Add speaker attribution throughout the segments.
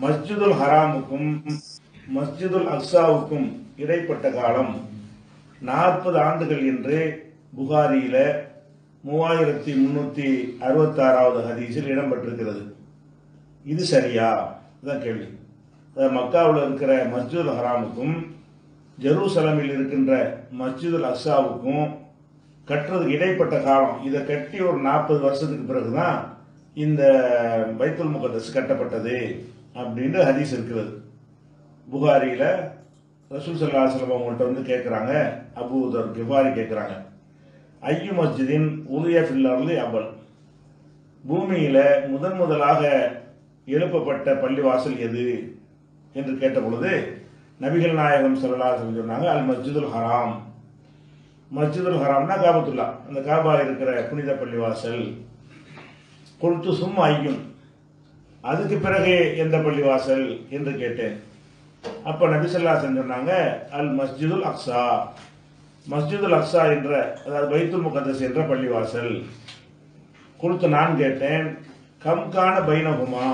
Speaker 1: மஸ்ஜிதுல் ஹராமுக்கும் மஸ்ஜிதுல் அக்ஸாவுக்கும் இடைப்பட்ட காலம் நாற்பது ஆண்டுகள் என்று புகாரியில மூவாயிரத்தி முன்னூத்தி அறுபத்தாறாவது ஹதீஸில் இடம்பெற்றிருக்கிறது. இது சரியா? இதுதான் கேள்வி. மக்காவில் இருக்கிற மஸ்ஜிதுல் ஹராமுக்கும் ஜெருசலமில் இருக்கின்ற மஸ்ஜிதுல் அக்ஸாவுக்கும் கட்டுறதுக்கு இடைப்பட்ட காலம். இதை கட்டி ஒரு நாற்பது வருஷத்துக்கு பிறகுதான் இந்த பைத்துல் முகதஸ் கட்டப்பட்டது. அப்படின்னு ஹதீஸ் இருக்கிறது புகாரியில் ரசூல் சல்லா அலுவலம் அவங்கள்ட்ட வந்து கேட்குறாங்க அபூதர் கிஃபாரி கேட்குறாங்க ஐயு மஸ்ஜிதின் உதய ஃபில்லர்லி அபல் பூமியில் முதன் முதலாக எழுப்பப்பட்ட பள்ளிவாசல் எது என்று கேட்ட பொழுது நபிகள் நாயகம் சல்லா சொன்னாங்க அல் மஸ்ஜிதுல் ஹராம். மஸ்ஜிதுல் ஹராம்னா காபத்துல்லா. அந்த காபா இருக்கிற புனித பள்ளிவாசல். கொடுத்து சும்மா ஐயும். அதுக்கு பிறகு எந்த பள்ளிவாசல் என்று கேட்டேன். அப்ப நபிசல்லா சொன்னாங்க அல் மஸ்ஜிதுல் அக்ஸா. மஸ்ஜிதுல் அக்ஸா என்ற அதாவது பைத்துல் முகத்தஸ் என்ற பள்ளிவாசல். கொடுத்து நான் கேட்டேன் கம்கான பைனகுமா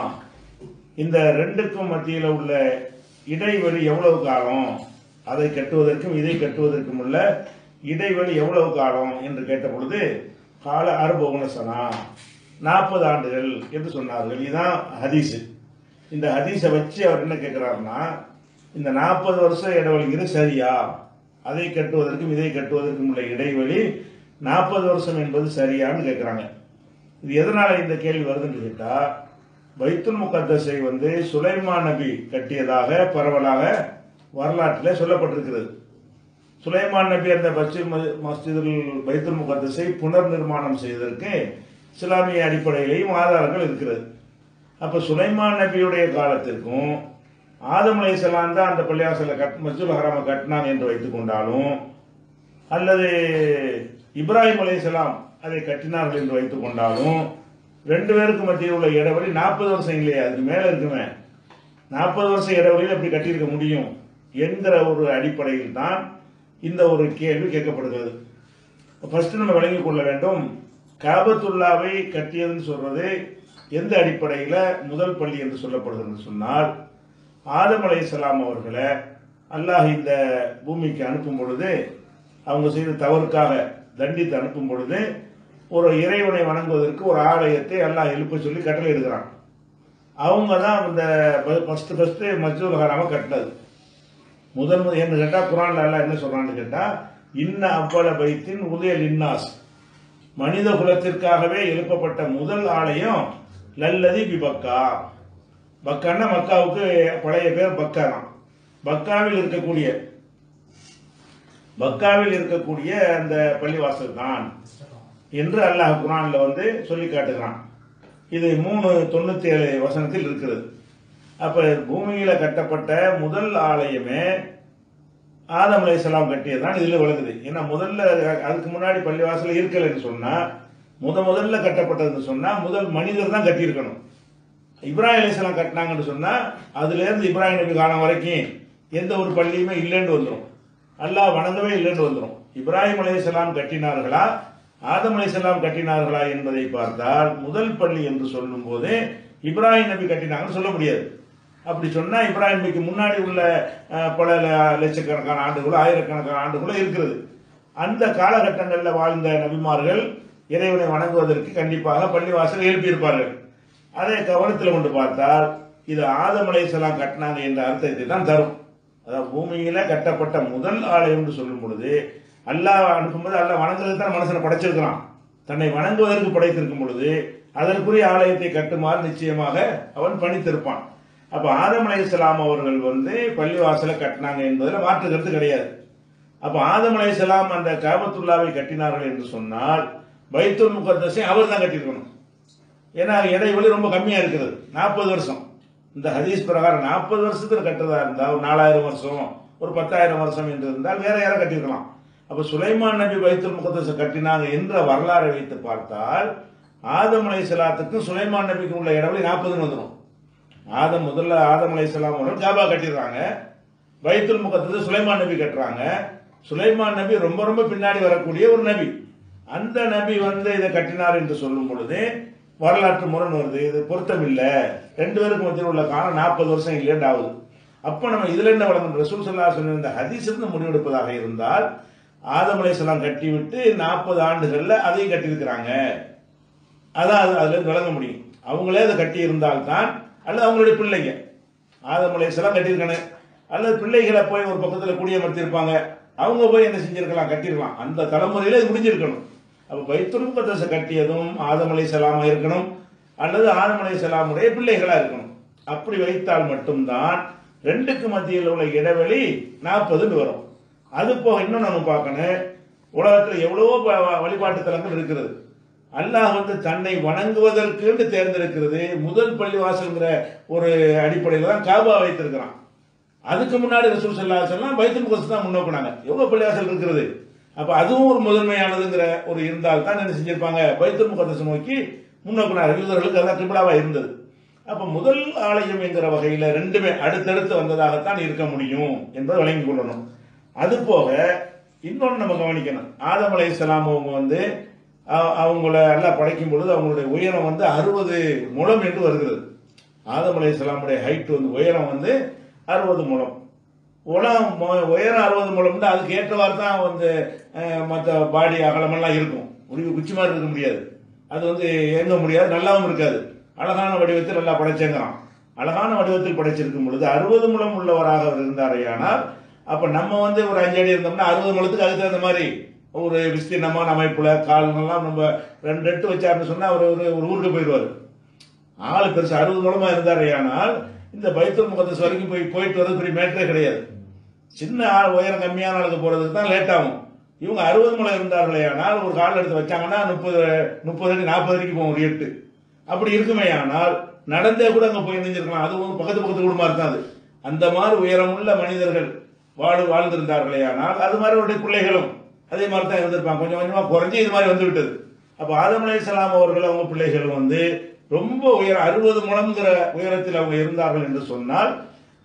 Speaker 1: இந்த ரெண்டுக்கும் மத்தியில் உள்ள இடைவெளி எவ்வளவு காலம்? அதை கட்டுவதற்கும் இதை கட்டுவதற்கும் உள்ள இடைவெளி எவ்வளவு காலம்? என்று கேட்ட பொழுது கால அறுபகுணசனா நாற்பது ஆண்டுகள் என்று சொன்னார்கள். இதுதான் ஹதீஸு. இந்த ஹதீஸை வச்சு அவர் என்ன கேட்குறாருன்னா இந்த நாற்பது வருஷம் இடைவெளிங்கிறது சரியா? அதை கட்டுவதற்கும் இதை கட்டுவதற்கும் உள்ள இடைவெளி நாற்பது வருஷம் என்பது சரியான்னு கேட்குறாங்க. இது எதனால் இந்த கேள்வி வருதுன்னு கேட்டால் வைத்துல் முகத்தசை வந்து சுலைமான் நபி கட்டியதாக பரவலாக வரலாற்றில் சொல்லப்பட்டிருக்கிறது. சுலைமான் நபி அந்த பச்சை மஸ்ஜிதுல் வைத்துல் முகத்தசை புனர் நிர்மாணம் செய்வதற்கு இஸ்லாமிய அடிப்படையிலையும் ஆதாரங்கள் இருக்கிறது. அப்ப சுலைமான் நபியுடைய காலத்திற்கும் ஆதம் அலைசலாம் தான் அந்த பள்ளியாசல கட் மசூல் ஹராம கட்டினான் என்று வைத்துக் கொண்டாலும் அல்லது இப்ராஹிம் அலைசலாம் அதை கட்டினார்கள் என்று வைத்துக் கொண்டாலும் ரெண்டு பேருக்கு மத்தியில் உள்ள இடைவெளி நாற்பது வருஷம் இல்லையா? அதுக்கு மேல இருக்குமே. நாற்பது வருஷம் இடைவெளியில் எப்படி கட்டியிருக்க முடியும் என்கிற ஒரு அடிப்படையில் தான் இந்த ஒரு கேள்வி கேட்கப்படுகிறது. ஃபர்ஸ்ட் நம்ம விளங்கிக் கொள்ள வேண்டும். காபத்துல்லாவை கட்டியதுன்னு சொல்றது எந்த அடிப்படையில்? முதல் பள்ளி என்று சொல்லப்படுகிறது சொன்னால் ஆதம் அலைஹிஸ்ஸலாம் அவர்களை அல்லாஹ் இந்த பூமிக்கு அனுப்பும் பொழுது அவங்க செய்த தவறுக்காக தண்டித்து அனுப்பும் பொழுது ஒரு இறைவனை வணங்குவதற்கு ஒரு ஆலயத்தை அல்லாஹ் எழுப்ப சொல்லி கட்டளை எடுக்கிறான் அவங்க தான் இந்த ஃபஸ்ட்டு ஃபஸ்ட்டு மஜூர் ஹராம கட்டினது. முதல் முதல் என்று கேட்டால் குரான்ல எல்லாம் என்ன சொல்கிறான்னு கேட்டால் இன்ன அவ்வள பைத்தின் உதயல் இன்னாஸ் மனித குலத்திற்காகவே எழுப்பப்பட்ட முதல் ஆலயம் லல்லதி பிபக்கா. பக்கான்னா மக்காவுக்கு பழைய பேர் பக்கா தான் பக்காவில் இருக்கக்கூடிய பக்காவில் இருக்கக்கூடிய அந்த பள்ளிவாசல் தான் என்று அல்லாஹ் குரான்ல வந்து சொல்லி காட்டுகிறான். இது மூணு தொண்ணூத்தி ஏழு வசனத்தில் இருக்கிறது. அப்ப பூமியில கட்டப்பட்ட முதல் ஆலயமே ஆதம் கட்டியது தான் இதுல விளங்குது. ஏன்னா முதல்ல அதுக்கு முன்னாடி பள்ளிவாசல் இருக்கலைன்னு சொன்னா முத முதல்ல கட்டப்பட்டதுன்னு சொன்னா முதல் மனிதர் தான் கட்டியிருக்கணும். இப்ராஹிம் அலைஹிஸ்ஸலாம் கட்டினாங்கன்னு சொன்னா அதுல இருந்து இப்ராஹிம் நபி காலம் வரைக்கும் எந்த ஒரு பள்ளியுமே இல்லைன்னு வந்துடும் அல்லாஹ் வணங்கவே இல்லைன்னு வந்துடும் இப்ராஹிம் அலைஹிஸ்ஸலாம் கட்டினார்களா? ஆதம் அலைஹிஸ்ஸலாம் கட்டினார்களா என்பதை பார்த்தால் முதல் பள்ளி என்று சொல்லும் போது இப்ராஹிம் நபி கட்டினாங்கன்னு சொல்ல முடியாது. அப்படி சொன்னா இப்ராஹிமிக்கு முன்னாடி உள்ள பல லட்சக்கணக்கான ஆண்டுகளோ ஆயிரக்கணக்கான ஆண்டுகளோ இருக்கிறது. அந்த காலகட்டங்களில் வாழ்ந்த நபிமார்கள் இறைவனை வணங்குவதற்கு கண்டிப்பாக பள்ளிவாசல் எழுப்பியிருப்பார்கள். அதை கவனத்தில் கொண்டு பார்த்தால் இது ஆதமலை அலைஹிஸ்ஸலாம் கட்டினாங்க என்ற அர்த்தத்தை தான் தரும். அதாவது பூமியில கட்டப்பட்ட முதல் ஆலயம் என்று சொல்லும் பொழுது அல்லாஹ் அனுப்பும்போது அல்லாஹ் வணங்குறதுக்கு தான் மனசில் படைச்சிருக்கிறான். தன்னை வணங்குவதற்கு படைத்திருக்கும் பொழுது அதற்குரிய ஆலயத்தை கட்டுமாறு நிச்சயமாக அவன் பணித்திருப்பான். அப்போ ஆதம் அலைஹிஸ்ஸலாம் அவர்கள் வந்து பள்ளிவாசலை கட்டினாங்க என்பதில் மாற்று கருத்து கிடையாது. அப்போ ஆதம் அலைஹிஸ்ஸலாம் அந்த காபத்துல்லாவை கட்டினார்கள் என்று சொன்னால் பைத்துல் முகத்தசை அவர் தான் கட்டியிருக்கணும். ஏன்னா இடைவெளி ரொம்ப கம்மியாக இருக்குது. நாற்பது வருஷம். இந்த ஹதீஸ் பிரகாரம் நாற்பது வருஷத்தில் கட்டுறதா இருந்தால் ஒரு நாலாயிரம் வருஷம் ஒரு பத்தாயிரம் வருஷம் என்று இருந்தால் வேற யாரும் கட்டியிருக்கலாம். அப்போ சுலைமான் நபி பைத்துல் முகத்தசை கட்டினாங்க என்ற வரலாறை வைத்து பார்த்தால் ஆதம் அலைஹிஸ்ஸலாத்துக்கும் சுலைமான் நபிக்கும் உள்ள இடைவெளி நாற்பதுன்னு வந்துடும் ஆதம் முதல்ல ஆதம் அலைஹிஸ்ஸலாம் ஜாபா காபா கட்டிடுறாங்க. வைத்துல் முகத்தஸை சுலைமான் நபி கட்டுறாங்க. சுலைமான் நபி ரொம்ப ரொம்ப பின்னாடி வரக்கூடிய ஒரு நபி. அந்த நபி வந்து இதை கட்டினார் என்று சொல்லும் பொழுது வரலாற்று முரண் வருது. இது பொருத்தம் இல்லை ரெண்டு பேருக்கு மத்தியில் உள்ள காலம் நாற்பது வருஷம் லேட் ஆகுது அப்போ நம்ம இதில் என்ன வழங்கும் ரசூல் சல்லா சொல்லியிருந்த இந்த ஹதீஸிலிருந்து முடிவெடுப்பதாக இருந்தால் ஆதம் அலைஹிஸ்ஸலாம் கட்டிவிட்டு நாற்பது ஆண்டுகளில் அதையும் கட்டியிருக்கிறாங்க. அதான் அது அதுல விளங்க முடியும். அவங்களே அதை கட்டி இருந்தால்தான் அல்லது அவங்களுடைய பிள்ளைங்க. ஆதம் அலைஹிஸ்ஸலாம் கட்டியிருக்கணும் அல்லது பிள்ளைகளை போய் ஒரு பக்கத்தில் குடியமர்த்திருப்பாங்க அவங்க போய் என்ன செஞ்சிருக்கலாம்? கட்டியிருக்கலாம் அந்த தலைமுறையில இது முடிஞ்சிருக்கணும். அப்போ பைத்துல் முகத்தஸை கட்டியதும் ஆதம் அலைஹிஸ்ஸலாமா இருக்கணும். அல்லது ஆதம் அலைஹிஸ்ஸலாமுடைய பிள்ளைகளாக இருக்கணும். அப்படி வைத்தால் மட்டும்தான் ரெண்டுக்கு மத்தியில் உள்ள இடைவெளி நாற்பதுன்னு வரும். அது போக இன்னும் நம்ம பார்க்கணும். உலகத்தில் எவ்வளவோ வ- வழிபாட்டு தலங்கள் இருக்கிறது. அல்லாஹ் வந்து தன்னை வணங்குவதற்குன்னு தேர்ந்தெடுக்கிறது. முதல் பள்ளிவாசல்ங்கிற ஒரு அடிப்படையில் தான் காபா வைத்திருக்கிறான். அதுக்கு முன்னாடி ரசூல் சல்லா சொல்லாம் பைத்துல் முகஸ் தான் முன்னோக்கினாங்க எவ்வளோ பள்ளிவாசல் இருக்கிறது அப்போ அதுவும் ஒரு முதன்மையானதுங்கிற ஒரு இருந்தால் தான் என்ன செஞ்சிருப்பாங்க? பைத்துல் முகத்தை நோக்கி முன்னோக்கினார் யூதர்களுக்கு அதான் கிபிலாவா இருந்தது. அப்போ முதல் ஆலயம் என்கிற வகையில் ரெண்டுமே அடுத்தடுத்து வந்ததாகத்தான் இருக்க முடியும் என்பதை வழங்கி கொள்ளணும். அது போக இன்னொன்று நம்ம கவனிக்கணும். ஆதம் அலைஹிஸ்ஸலாம் அவங்க வந்து அவங்கள எல்லாம் படைக்கும் பொழுது அவங்களுடைய உயரம் வந்து அறுபது முழம் என்று வருகிறது. ஆதம் அலைஹிஸ்ஸலாமுடைய ஹைட் வந்து உயரம் வந்து அறுபது முழம். உலம் உயரம் அறுபது முழம்னா அதுக்கு ஏற்றவாறு தான் வந்து மற்ற பாடி அகலமெல்லாம் இருக்கும். முடிவு குச்சி மாதிரி இருக்க முடியாது. அது வந்து இயங்க முடியாது நல்லாவும் இருக்காது. அழகான வடிவத்தில் நல்லா படைச்சேங்கிறான். அழகான வடிவத்தில் படைச்சிருக்கும் பொழுது அறுபது முழம் உள்ளவராக அவர் அப்போ நம்ம வந்து ஒரு அஞ்சு அடி இருந்தோம்னா அறுபது முழத்துக்கு அதுக்கு தகுந்த மாதிரி ஒரு விஸ்தீர்ணமான அமைப்புல கால்கள்லாம் நம்ம ரெண்டு எட்டு வச்சாருன்னு சொன்னால் அவர் ஒரு ஒரு ஊருக்கு போயிடுவார். ஆள் பெருசு அறுபது மூலமாக இருந்தார் ஆனால் இந்த பைத்தூர் முகத்தஸ் வரைக்கும் போய் போயிட்டு வரது பெரிய மேட்டரே கிடையாது. சின்ன ஆள் உயரம் கம்மியான ஆளுக்கு போகிறதுக்கு தான் லேட் ஆகும். இவங்க அறுபது மூலம் இருந்தார்களே ஆனால் ஒரு கால் எடுத்து வச்சாங்கன்னா முப்பது முப்பது அடி நாற்பது அடிக்கு போகும் ஒரு எட்டு. அப்படி இருக்குமே ஆனால் நடந்தே கூட அங்கே போய் நினைஞ்சிருக்கலாம் அதுவும் பக்கத்து பக்கத்து குடும்பம் இருக்காது அந்த மாதிரி உயரமுள்ள மனிதர்கள் வாழ் வாழ்ந்திருந்தார்களே ஆனால் அது மாதிரி அவருடைய பிள்ளைகளும் அதே மாதிரி தான் இருந்திருப்பாங்க. கொஞ்சம் கொஞ்சமாக குறைஞ்சி இது மாதிரி வந்து விட்டது அப்ப ஆதம் அலைஹிஸ்ஸலாம் அவர்கள் அவங்க பிள்ளைகள் வந்து ரொம்ப உயரம் அறுபது முழங்கிற உயரத்தில் அவங்க இருந்தார்கள் என்று சொன்னால்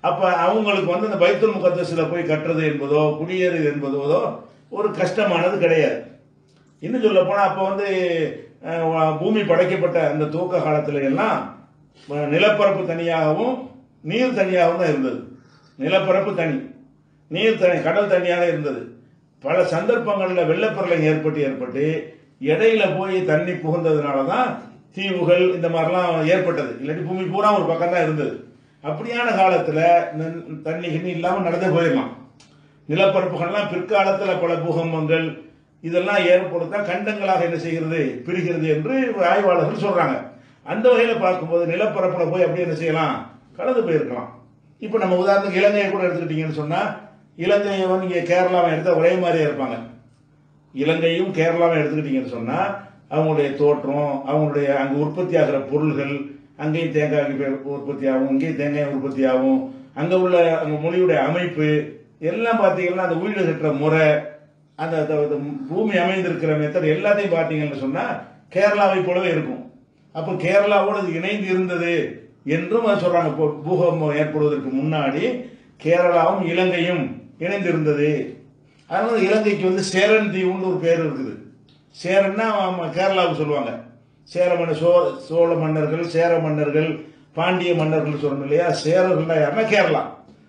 Speaker 1: அப்போ அவங்களுக்கு வந்து அந்த பைத்துல் முகத்தஸில் போய் கட்டுறது என்பதோ குடியேறுது என்பதோ ஒரு கஷ்டமானது கிடையாது. இன்னும் சொல்ல போனால் அப்போ வந்து பூமி படைக்கப்பட்ட அந்த துவக்க காலத்துல எல்லாம் நிலப்பரப்பு தனியாகவும் நீர் தனியாகவும் தான் இருந்தது. நிலப்பரப்பு தனி. நீர் தனி கடல் தனியாக இருந்தது. பல சந்தர்ப்பங்களில் வெள்ளப்பெருளை ஏற்பட்டு ஏற்பட்டு இடையில போய் தண்ணி புகுந்ததுனால தான் தீவுகள் இந்த மாதிரிலாம் ஏற்பட்டது. இல்லாட்டி பூமி பூரா ஒரு பக்கம் தான் இருந்தது. அப்படியான காலத்தில் நன்- தண்ணி கிண்ணி இல்லாமல் நடந்தே போயிடலாம். நிலப்பரப்புகள்லாம் பிற்காலத்தில் பல பூகம்பங்கள் இதெல்லாம் ஏற்படுத்தா கண்டங்களாக என்ன செய்கிறது? பிரிகிறது என்று ஆய்வாளர்கள் சொல்கிறாங்க அந்த வகையில் பார்க்கும்போது நிலப்பரப்பில் போய் அப்படியே என்ன செய்யலாம்? கலந்து போயிருக்கலாம். இப்போ நம்ம உதாரணத்துக்கு இலங்கையை கூட எடுத்துக்கிட்டீங்கன்னு சொன்னால் இலங்கையவன் வந்து கேரளாவை எடுத்தால் ஒரே மாதிரியே இருப்பாங்க. இலங்கையும் கேரளாவை எடுத்துக்கிட்டீங்கன்னு சொன்னால் அவங்களுடைய தோற்றம் அவங்களுடைய அங்கே உற்பத்தி ஆகிற பொருள்கள் அங்கேயும் தேங்காய் உற்பத்தி ஆகும் இங்கேயும் தேங்காய் உற்பத்தி ஆகும் அங்கே உள்ள அந்த மொழியுடைய அமைப்பு எல்லாம் பார்த்தீங்கன்னா அந்த வீடு கட்டுற முறை அந்த பூமி அமைந்திருக்கிற மெத்தட் எல்லாத்தையும் பார்த்தீங்கன்னு சொன்னால் கேரளாவை போலவே இருக்கும். அப்போ கேரளாவோடு இது இணைந்து இருந்தது என்றும் அது பூகம்பம் ஏற்படுவதற்கு முன்னாடி கேரளாவும் இலங்கையும் இணைந்திருந்தது. அதனால இலங்கைக்கு வந்து சேரன் தீவுன்னு ஒரு பேர் இருக்குது. சேரன்னா கேரளாவுக்கு சொல்லுவாங்க. சேர மன்னர் சோ சோழ மன்னர்கள் சேர மன்னர்கள் பாண்டிய மன்னர்கள் சொல்லணும் இல்லையா? சேரர்கள்னா யாருன்னா கேரளா.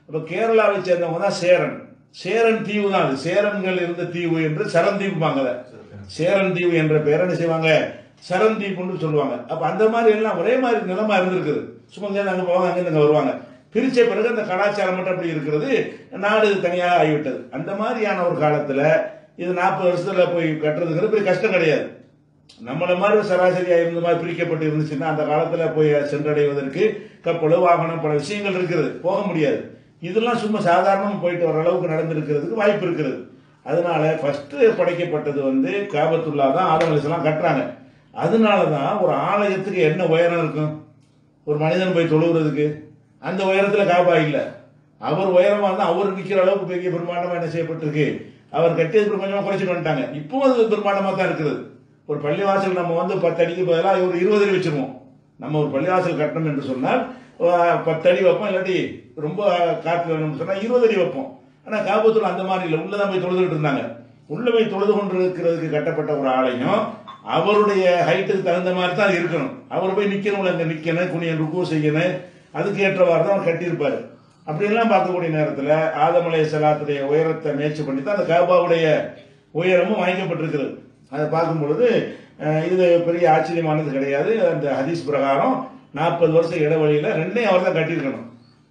Speaker 1: அப்போ கேரளாவை சேர்ந்தவங்க தான் சேரன். சேரன் தீவு தான் அது. சேரன்கள் இருந்த தீவு என்று சரந்தீவுப்பாங்க சேரன் தீவு என்ற பேர் என்ன செய்வாங்க? சரந்தீப்புன்னு சொல்லுவாங்க. அப்போ அந்த மாதிரி எல்லாம் ஒரே மாதிரி நிலமா இருந்திருக்குது. சும்மா அங்கே போவாங்க அங்கே வருவாங்க. பிரிச்ச பிறகு அந்த கலாச்சாரம் மட்டும் அப்படி இருக்கிறது. நாடு தனியாக ஆகிவிட்டது. அந்த மாதிரியான ஒரு காலத்தில் இது நாற்பது வருஷத்தில் போய் கட்டுறதுங்கிறது பெரிய கஷ்டம் கிடையாது. நம்மளை மாதிரி ஒரு இருந்த மாதிரி பிரிக்கப்பட்டு இருந்துச்சுன்னா அந்த காலத்தில் போய் சென்றடைவதற்கு கப்பல் வாகனம் பல விஷயங்கள் இருக்கிறது போக முடியாது. இதெல்லாம் சும்மா சாதாரணமாக போயிட்டு வர அளவுக்கு நடந்திருக்கிறதுக்கு வாய்ப்பு இருக்கிறது அதனால ஃபஸ்ட்டு படைக்கப்பட்டது வந்து காபத்துல்லா தான் ஆதம் கட்டுறாங்க. அதனால தான் ஒரு ஆலயத்துக்கு என்ன உயரம் இருக்கும்? ஒரு மனிதன் போய் தொழுகிறதுக்கு அந்த உயரத்துல காபா இல்ல. அவர் உயரமா இருந்தா அவர் நிக்கிற அளவுக்கு பெரிய பிரம்மாண்டமா என்ன செய்யப்பட்டிருக்கு? அவர் கட்டியது கொஞ்சமா குறைச்சிட்டு வந்துட்டாங்க. இப்பவும் அது பிரம்மாண்டமா தான் இருக்குது. ஒரு பள்ளிவாசல் நம்ம வந்து பத்து அடிக்கு பதிலாக ஒரு இருபது அடி வச்சிருவோம். நம்ம ஒரு பள்ளிவாசல் கட்டணும் என்று சொன்னால் பத்து அடி வைப்போம் இல்லாட்டி ரொம்ப காற்று வேணும்னு சொன்னா இருபது அடி வைப்போம். ஆனா காபத்துல அந்த மாதிரி இல்லை. உள்ளதான் போய் தொழுதுகிட்டு இருந்தாங்க. உள்ள போய் தொழுது கொண்டு இருக்கிறதுக்கு கட்டப்பட்ட ஒரு ஆலயம் அவருடைய ஹைட்டுக்கு தகுந்த மாதிரி தான் இருக்கணும். அவர் போய் நிக்கணும் அங்க நிக்கணும் குனியன் ருக்கு செய்யணும். அதுக்கு ஏற்றவாறு தான் அவர் கட்டியிருப்பார். அப்படின்லாம் பார்க்கக்கூடிய நேரத்தில் ஆதமலை அலைஹி உயரத்தை முயற்சி பண்ணி தான் அந்த காபாவுடைய உயரமும் வாங்கிக்கப்பட்டிருக்கிறது. அதை பார்க்கும் பொழுது இது பெரிய ஆச்சரியமானது கிடையாது. அந்த ஹதீஸ் பிரகாரம் நாற்பது வருஷம் இடைவெளியில் ரெண்டையும் அவர் தான் கட்டியிருக்கணும்.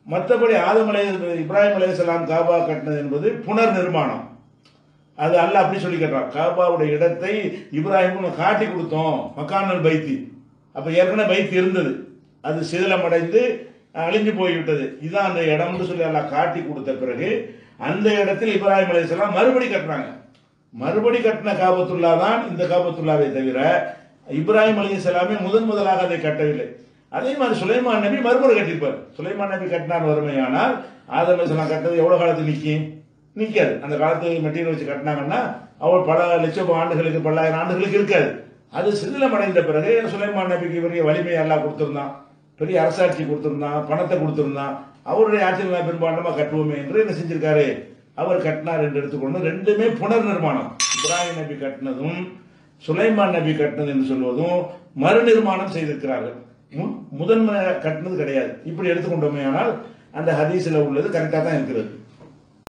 Speaker 1: மற்றபடி ஆதம் அலை இப்ராஹிம் அலைஹிஸ்ஸலாம் காபா கட்டினது என்பது புனர் நிர்மாணம் அது அல்ல அப்படி சொல்லி கேட்டான். காபாவுடைய இடத்தை இப்ராஹிமுக்கு காட்டி கொடுத்தோம் மக்கானல் பைத்தி. அப்போ ஏற்கனவே பைத்தி இருந்தது. அது சிதிலமடைந்து அழிஞ்சு போய்விட்டது. இதுதான் அந்த இடம்னு சொல்லி எல்லாம் காட்டி கொடுத்த பிறகு அந்த இடத்தில் இப்ராஹிம் அலிஸ்லாம் மறுபடி கட்டினாங்க. மறுபடி கட்டின காபத்துல்லா தான் இந்த காபத்துல்லாவை தவிர இப்ராஹிம் அலைஹிஸ்ஸலாமே முதன் முதலாக அதை கட்டவில்லை. அதே மாதிரி சுலைமான் நபி மறுமுறை கட்டியிருப்பார். சுலைமான் நபி கட்டினார் வறுமையானால் ஆதம் அலிஸ்லாம் கட்டது எவ்வளவு காலத்துக்கு நிற்கும்? நிற்காது. அந்த காலத்து மெட்டீரியல் வச்சு கட்டினாங்கன்னா அவள் பல லட்சம் ஆண்டுகளுக்கு பல்லாயிரம் ஆண்டுகளுக்கு இருக்காது. அது சிதிலம் அடைந்த பிறகு சுலைமான் நபிக்கு இவருடைய வலிமை எல்லாம் பெரிய அரசாட்சி கொடுத்துருந்தான் பணத்தை கொடுத்துருந்தான் அவருடைய ஆட்சியில் நான் கட்டுவோமே என்று என்ன செஞ்சிருக்காரு? அவர் கட்டினார் என்று எடுத்துக்கொண்டு ரெண்டுமே புனர் நிர்மாணம் இப்ராஹிம் நபி கட்டினதும் சுலைமான் நபி கட்டினது என்று சொல்வதும் மறுநிர்மாணம் செய்திருக்கிறார்கள் முதன்மை கட்டினது கிடையாது. இப்படி எடுத்துக்கொண்டோமே ஆனால் அந்த ஹதீஸில் உள்ளது கரெக்டாக தான் இருக்கிறது.